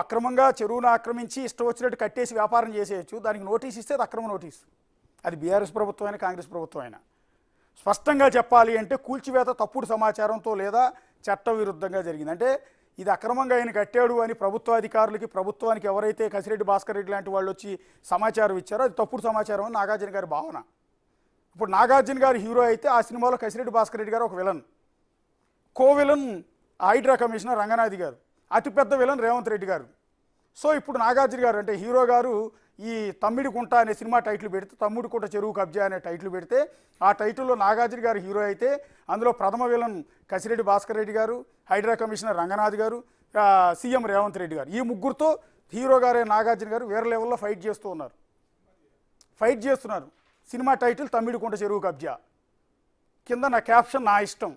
అక్రమంగా చెరువును ఆక్రమించి ఇష్టం వచ్చినట్టు కట్టేసి వ్యాపారం చేసేయచ్చు. దానికి నోటీస్ ఇస్తే అది అక్రమ నోటీస్. అది బీఆర్ఎస్ ప్రభుత్వం అయినా కాంగ్రెస్ ప్రభుత్వం అయినా. స్పష్టంగా చెప్పాలి అంటే కూల్చివేత తప్పుడు సమాచారంతో లేదా చట్టవిరుద్ధంగా జరిగింది. అంటే ఇది అక్రమంగా ఆయన కట్టాడు అని ప్రభుత్వ అధికారులకి ప్రభుత్వానికి ఎవరైతే కసిరెడ్డి భాస్కర్ రెడ్డి లాంటి వాళ్ళు వచ్చి సమాచారం ఇచ్చారో అది తప్పుడు సమాచారం అని నాగార్జున గారి భావన. ఇప్పుడు నాగార్జున గారు హీరో అయితే ఆ సినిమాలో కసిరెడ్డి భాస్కర్ రెడ్డి గారు ఒక villain. Co villain villain commissioner Ranganath garu. అతిపెద్ద విలన్ రేవంత్ రెడ్డి గారు. సో ఇప్పుడు నాగార్జున గారు అంటే హీరో గారు ఈ తమ్మిడి కుంట అనే సినిమా టైటిల్ పెడితే తమ్ముడి కుంట చెరువు కబ్జా అనే టైటిల్ పెడితే ఆ టైటిల్లో నాగార్జున గారు హీరో అయితే అందులో ప్రథమ విలన్ కసిరెడ్డి భాస్కర్ రెడ్డి గారు హైడ్రా కమిషనర్ రంగనాథ్ గారు సీఎం రేవంత్ రెడ్డి గారు. ఈ ముగ్గురుతో హీరో గారే నాగార్జున గారు వేరే లెవెల్లో ఫైట్ చేస్తూ ఉన్నారు. ఫైట్ చేస్తున్నారు. సినిమా టైటిల్ తమ్మిడి కుంట చెరువు కబ్జా. కింద నా క్యాప్షన్ నా ఇష్టం.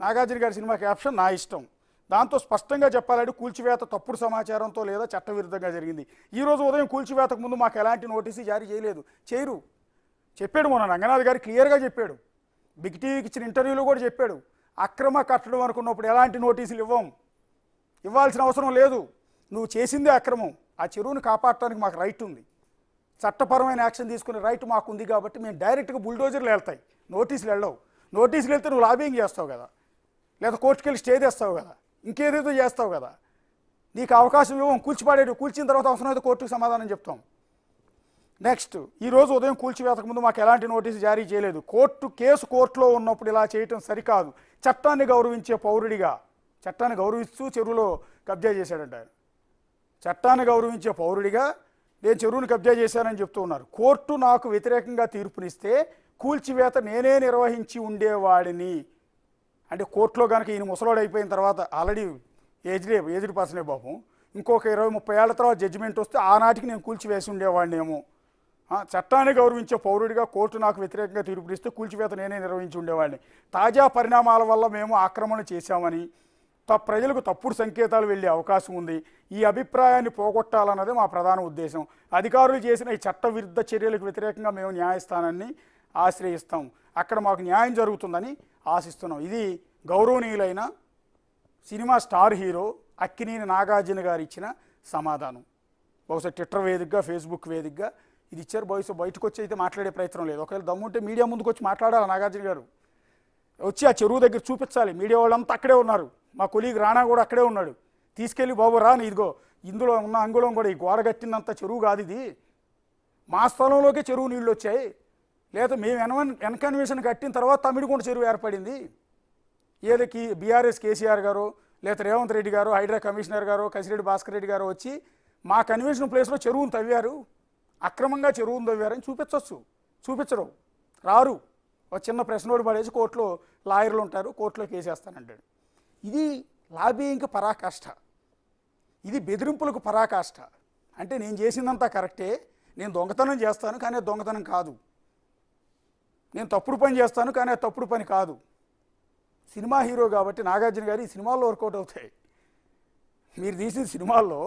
నాగార్జున గారి సినిమా క్యాప్షన్ నా ఇష్టం. దాంతో స్పష్టంగా చెప్పాలంటే కూల్చివేత తప్పుడు సమాచారంతో లేదా చట్టవిరుద్ధంగా జరిగింది. ఈ రోజు ఉదయం కూల్చివేతకు ముందు మాకు ఎలాంటి నోటీసు జారీ చేయలేదు. చేయరు. చెప్పాడు మొన్న రంగనాథ్ గారు క్లియర్గా చెప్పాడు. బిగ్ టీవీకి ఇచ్చిన ఇంటర్వ్యూలో కూడా చెప్పాడు. అక్రమ కట్టడం అనుకున్నప్పుడు ఎలాంటి నోటీసులు ఇవ్వం? ఇవ్వాల్సిన అవసరం లేదు. నువ్వు చేసిందే అక్రమం. ఆ చెరువును కాపాడటానికి మాకు రైట్ ఉంది. చట్టపరమైన యాక్షన్ తీసుకునే రైట్ మాకు ఉంది కాబట్టి మేము డైరెక్ట్గా బుల్డోజర్లు వెళ్తాయి. నోటీసులు వెళ్ళవు. నోటీసులు వెళ్తే నువ్వు లాబింగ్ చేస్తావు కదా. లేదా కోర్టుకెళ్ళి స్టే తెస్తావు కదా. ఇంకేదేదో చేస్తావు కదా. నీకు అవకాశం ఇవ్వం కూల్చిపాడేడు. కూల్చిన తర్వాత అవసరమైతే కోర్టుకు సమాధానం చెప్తాం. నెక్స్ట్ ఈరోజు ఉదయం కూల్చివేతకు ముందు మాకు ఎలాంటి నోటీసు జారీ చేయలేదు. కోర్టు కేసు కోర్టులో ఉన్నప్పుడు ఇలా చేయటం సరికాదు. చట్టాన్ని గౌరవించే పౌరుడిగా చట్టాన్ని గౌరవిస్తూ చెరువులో కబ్జా చేశాడంట ఆయన. చట్టాన్ని గౌరవించే పౌరుడిగా నేను చెరువును కబ్జా చేశానని చెప్తూ ఉన్నారు. కోర్టు నాకు వ్యతిరేకంగా తీర్పునిస్తే కూల్చివేత నేనే నిర్వహించి ఉండేవాడిని. అంటే కోర్టులో కనుక ఈయన ముసలోడు అయిపోయిన తర్వాత ఆల్రెడీ ఏజ్డే ఏజ్డ్ పర్సనే బాబు. ఇంకొక ఇరవై ముప్పై ఏళ్ళ తర్వాత జడ్జిమెంట్ వస్తే ఆనాటికి నేను కూల్చివేసి ఉండేవాడినేమో. చట్టాన్ని గౌరవించే పౌరుడిగా కోర్టు నాకు వ్యతిరేకంగా తీర్పునిస్తే కూల్చివేత నేనే నిర్వహించి ఉండేవాడిని. తాజా పరిణామాల వల్ల మేము ఆక్రమణ చేశామని త ప్రజలకు తప్పుడు సంకేతాలు వెళ్ళే అవకాశం ఉంది. ఈ అభిప్రాయాన్ని పోగొట్టాలన్నది మా ప్రధాన ఉద్దేశం. అధికారులు చేసిన ఈ చట్ట విరుద్ధ చర్యలకు వ్యతిరేకంగా మేము న్యాయస్థానాన్ని ఆశ్రయిస్తాం. అక్కడ మాకు న్యాయం జరుగుతుందని ఆశిస్తున్నాం. ఇది గౌరవనీయులైన cinema star hero Akkineni Nagarjuna garu ఇచ్చిన సమాధానం. బహుశా ట్విట్టర్ వేదికగా ఫేస్బుక్ వేదికగా ఇది ఇచ్చారు. బహుశా బయటకు వచ్చి అయితే మాట్లాడే ప్రయత్నం లేదు. ఒకవేళ దమ్ముంటే మీడియా ముందుకు వచ్చి మాట్లాడాలి నాగార్జున గారు? వచ్చి ఆ చెరువు దగ్గర చూపించాలి. మీడియా వాళ్ళంతా అక్కడే ఉన్నారు. మా కొలీగ్ రాణా కూడా అక్కడే ఉన్నాడు. తీసుకెళ్ళి బాబు రా నీ ఇదిగో. ఇందులో ఉన్న అంగుళం కూడా ఈ గోడ కట్టినంత చెరువు కాదు ఇది. మా స్థలంలోకే చెరువు నీళ్ళు వచ్చాయి. లేదా మేము ఎన్వన్ ఎన్కన్వెన్షన్ కట్టిన తర్వాత తమిడికొండ చెరువు ఏర్పడింది. ఏదకి బీఆర్ఎస్ కేసీఆర్ గారు లేదా రేవంత్ రెడ్డి గారు హైడ్రా కమిషనర్ గారు కసిరెడ్డి భాస్కర్ రెడ్డి గారు వచ్చి మా కన్వెన్షన్ ప్లేస్లో చెరువును తవ్వారు. అక్రమంగా చెరువును తవ్వారని చూపించవచ్చు చూపించరు. రారు. ఒక చిన్న ప్రశ్నోడు పడేసి కోర్టులో లాయర్లు ఉంటారు కోర్టులో కేసేస్తానంటాడు ఇది లాబీయింగ్కి పరాకాష్ట. ఇది బెదిరింపులకు పరాకాష్ట. అంటే నేను చేసిందంతా కరెక్టే. నేను దొంగతనం చేస్తాను కానీ దొంగతనం కాదు. నేను తప్పుడు పని చేస్తాను కానీ అది తప్పుడు పని కాదు. సినిమా హీరో కాబట్టి నాగార్జున గారు ఈ సినిమాల్లో వర్కౌట్ అవుతాయి. మీరు తీసిన సినిమాల్లో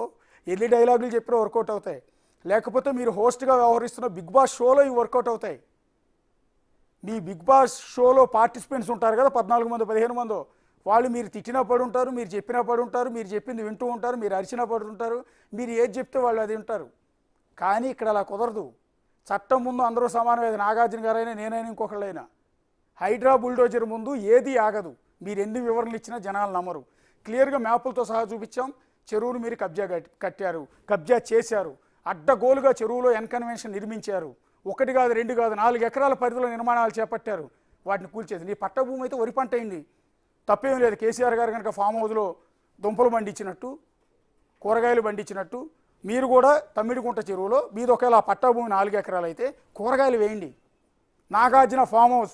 ఎన్ని డైలాగులు చెప్పినా వర్కౌట్ అవుతాయి. లేకపోతే మీరు హోస్ట్గా వ్యవహరిస్తున్న బిగ్ బాస్ షోలో ఇవి వర్కౌట్ అవుతాయి. మీ బిగ్ బాస్ షోలో పార్టిసిపెంట్స్ ఉంటారు కదా పద్నాలుగు మంది పదిహేను మందో. వాళ్ళు మీరు తిట్టినా పడి ఉంటారు మీరు చెప్పినా పడి ఉంటారు మీరు చెప్పింది వింటూ ఉంటారు మీరు అరిచినా పడుతుంటారు ఉంటారు మీరు ఏది చెప్తే వాళ్ళు అది ఉంటారు కానీ ఇక్కడ అలా కుదరదు. చట్టం ముందు అందరూ సమానమే. నాగార్జున గారైనా నేనైనా ఇంకొకళ్ళైనా. హైడ్రా బుల్డోజర్ ముందు ఏది ఆగదు. మీరు ఎన్ని వివరణలు ఇచ్చినా జనాలు నమ్మరు. క్లియర్గా మ్యాపులతో సహా చూపించాం. చెరువును మీరు కబ్జా కట్టారు. కబ్జా చేశారు. అడ్డగోలుగా చెరువులో ఎన్కన్వెన్షన్ నిర్మించారు. ఒకటి కాదు రెండు కాదు నాలుగు ఎకరాల పరిధిలో నిర్మాణాలు చేపట్టారు. వాటిని కూల్చేది నీ పట్ట భూమి అయితే వరి పంట అయింది. తప్పేం లేదు. కేసీఆర్ గారు కనుక ఫామ్ హౌస్లో దుంపలు పండించినట్టు కూరగాయలు పండించినట్టు మీరు కూడా తమ్మిడిగుంట చెరువులో మీది ఒకవేళ ఆ పట్టా భూమి నాలుగు ఎకరాలు అయితే కూరగాయలు వేయండి. Nagarjuna farm house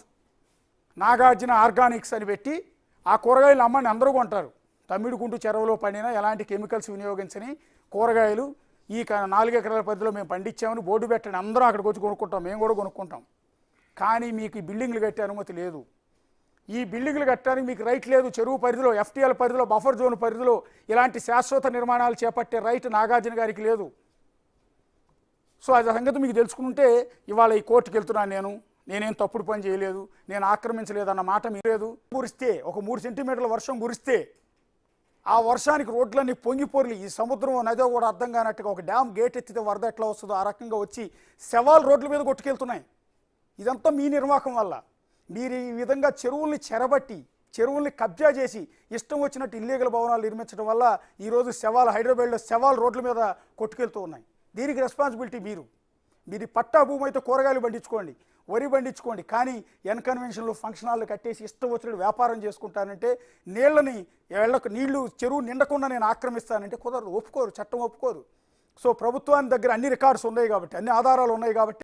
Nagarjuna organics అని పెట్టి ఆ కూరగాయలు అమ్మని అందరూ కొంటారు. తమ్మిడిగుంటు చెరువులో పండిన ఎలాంటి కెమికల్స్ వినియోగించని కూరగాయలు ఈ క- నాలుగు ఎకరాల పరిధిలో మేము పండించామని బోర్డు పెట్టండి. అందరం అక్కడికి వచ్చి కొనుక్కుంటాం. మేము కూడా కొనుక్కుంటాం. కానీ మీకు ఈ బిల్డింగ్లు కట్టే అనుమతి లేదు. ఈ బిల్డింగ్లు కట్టడానికి మీకు రైట్ లేదు. చెరువు పరిధిలో ఎఫ్టీఎల్ పరిధిలో బఫర్ జోన్ పరిధిలో ఇలాంటి శాశ్వత నిర్మాణాలు చేపట్టే రైట్ నాగార్జున గారికి లేదు. సో అది సంగతి మీకు తెలుసుకుంటే ఇవాళ ఈ కోర్టుకి వెళ్తున్నాను నేను. నేనేం తప్పుడు పని చేయలేదు. నేను ఆక్రమించలేదు అన్న మాట మీరు లేదు. కురిస్తే ఒక మూడు సెంటీమీటర్ల వర్షం కురిస్తే ఆ వర్షానికి రోడ్లన్నీ పొంగిపోర్లు ఈ సముద్రం నదో కూడా అర్థం కానట్టుగా ఒక డ్యామ్ గేట్ ఎత్తితే వరద ఎట్లా వస్తుందో ఆ రకంగా వచ్చి శవాలు రోడ్ల మీద కొట్టుకెళ్తున్నాయి. ఇదంతా మీ నిర్వాహకం వల్ల. మీరు ఈ విధంగా చెరువుల్ని చెరబట్టి చెరువుల్ని కబ్జా చేసి ఇష్టం వచ్చినట్టు ఇల్లీగల్ భవనాలు నిర్మించడం వల్ల ఈరోజు శవాలు హైదరాబాద్లో శవాలు రోడ్ల మీద కొట్టుకెళ్తూ ఉన్నాయి. దీనికి రెస్పాన్సిబిలిటీ మీరు. మీది పట్టా భూమి అయితే కూరగాయలు పండించుకోండి వరి పండించుకోండి కానీ ఎన్కన్వెన్షన్లు ఫంక్షన్ హాల్లు కట్టేసి ఇష్టం వచ్చినట్టు వ్యాపారం చేసుకుంటానంటే నీళ్ళని ఏళ్ళకు నీళ్ళు చెరువు నిండకుండా నేను ఆక్రమిస్తానంటే కుదరదు. ఒప్పుకోరు చట్టం ఒప్పుకోరు. సో ప్రభుత్వాన్ని దగ్గర అన్ని రికార్డ్స్ ఉన్నాయి కాబట్టి అన్ని ఆధారాలు ఉన్నాయి కాబట్టి